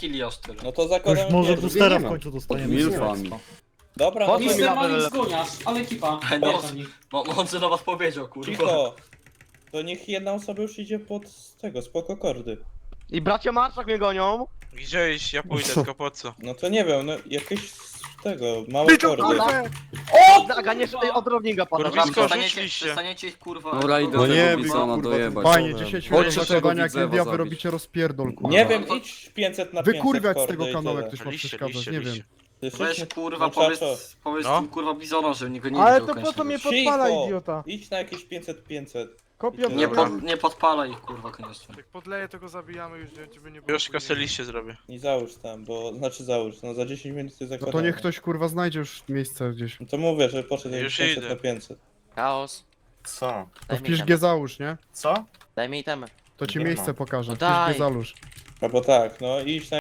killi tyle. No to Już zakładam może boostera nie w końcu dostaniemy. Milfami. Dobra, no co to mi Mister zgoniarz, ale ekipa. No. No, mądrze do was powiedział, kurwa. cicho. To niech jedna osoba już idzie pod z tego, spoko kordy. I bracia Marszak mnie gonią. Gdzie iść? Ja pójdę, tylko po co? No to nie wiem, no jakieś z tego, małe kordy. Aga, nie szybciej od Rovninga pada. Kurwa, ich kurwa. Idę No tego nie, Bizona kurwa, dojebać. Fajnie, 10 minut Chodźcie zakładania, tego Widzewa India wy zabić. robicie rozpierdol, kurwa. Nie wiem, idź 500 na 500 Wykurwiać z kordy tego i kanału, jak ktoś ma Liście, przeszkadzać, liście, nie liście. wiem. Weź kurwa, No, powiedz, powiedz No. tym kurwa Bizona, że nikt go nie Ale widział to po co mnie podpala, Cicho. idiota? Idź na jakieś 500-500. Kopia Nie Dobra. pod, nie podpalaj ich kurwa koniecznie. Jak podleję, to go zabijamy już, żeby nie było. Już później. kasę liście zrobię. I załóż tam, bo, znaczy załóż, no za 10 minut ty No zakładamy. to niech ktoś kurwa znajdzie już miejsce gdzieś. No to mówię, że poszedł Już 500 idę. na 500. Chaos. Co? To Daj mi wpisz itemy. G załóż, nie? Co? Daj mi itemy. To ci Nie miejsce ma. pokażę. No Wpisz daj. G załóż. Albo tak, no idź na